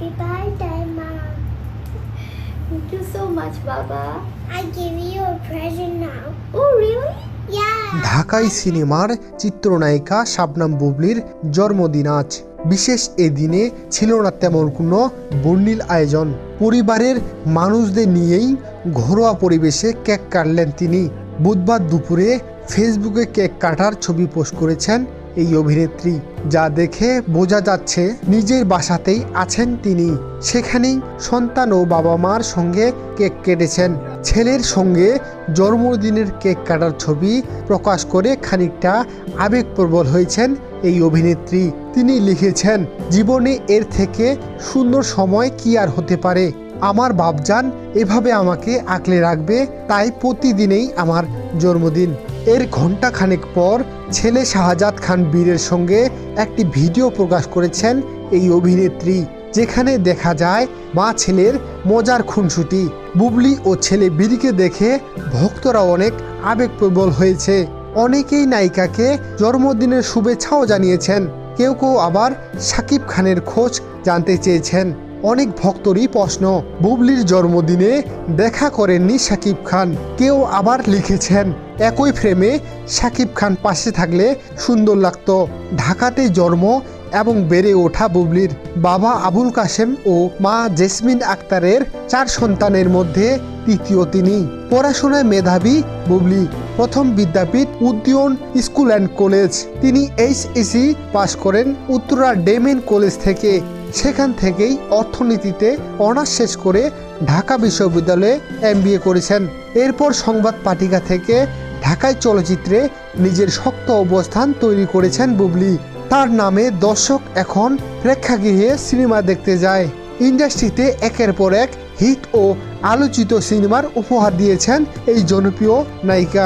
Happy birthday, Mom. Thank you so much, Baba. I give you a present now. Oh, really? Yeah. ঢাকাই সিনেমার চিত্রনায়িকা শাবনাম বুবলির জন্মদিন আজ বিশেষ এ দিনে ছিল না তেমন কোনো বর্ণিল আয়োজন পরিবারের মানুষদের নিয়েই ঘরোয়া পরিবেশে কেক কাটলেন তিনি বুধবার দুপুরে ফেসবুকে কেক কাটার ছবি পোস্ট করেছেন এই অভিনেত্রী। যা দেখে বোঝা যাচ্ছে নিজের বাসাতেই আছেন তিনি। সেখানেই সন্তান ও বাবা মার সঙ্গে কেক কেটেছেন। ছেলের সঙ্গে জন্মদিনের কেক কাটার ছবি প্রকাশ করে খানিকটা আবেগপ্রবল হয়েছেন এই অভিনেত্রী। তিনি লিখেছেন, জীবনে এর থেকে সুন্দর সময় কি আর হতে পারে? আমার বাপজান এভাবে আমাকে আঁকলে রাখবে, তাই প্রতিদিনেই আমার জন্মদিন। এর ঘণ্টা খানেক পর ছেলে শাহজাদ খান বীরের সঙ্গে একটি ভিডিও প্রকাশ করেছেন এই অভিনেত্রী, যেখানে দেখা যায় মা ছেলের মজার খুনসুটি। বুবলি ও ছেলে বীরকে দেখে ভক্তরা অনেক আবেগপ্রবল হয়েছে। অনেকেই নায়িকাকে জন্মদিনের শুভেচ্ছাও জানিয়েছেন। কেউ কেউ আবার সাকিব খানের খোঁজ জানতে চেয়েছেন। অনেক ভক্তরই প্রশ্ন, বুবলির জন্মদিনে দেখা করেননি সাকিব খান, কেউ আবার লিখেছেন। একই ফ্রেমে সাকিব খান পাশে থাকলে সুন্দর লাগতো। ঢাকাতে জন্ম এবং বেড়ে ওঠা বুবলির বাবা আবুল কাশেম ও মা জেসমিন আক্তারের চার সন্তানের মধ্যে তৃতীয় তিনি। পড়াশোনায় মেধাবী বুবলি, প্রথম বিদ্যাপীঠ উদ্যান স্কুল অ্যান্ড কলেজ। তিনি এইচএসি পাশ করেন উত্তরা ডেমেন কলেজ থেকে। সেখান থেকেই অর্থনীতিতে অনার্স শেষ করে ঢাকা বিশ্ববিদ্যালয়ে এমবিএ করেছেন। এরপর সংবাদ পাটিকা থেকে ঢাকায় চলচ্চিত্রে নিজের শক্ত অবস্থান তৈরি করেছেন বুবলি। তার নামে দর্শক এখন প্রেক্ষাগৃহে সিনেমা দেখতে যায়। ইন্ডাস্ট্রিতে একের পর এক হিট ও আলোচিত সিনেমার উপহার দিয়েছেন এই জনপ্রিয় নায়িকা।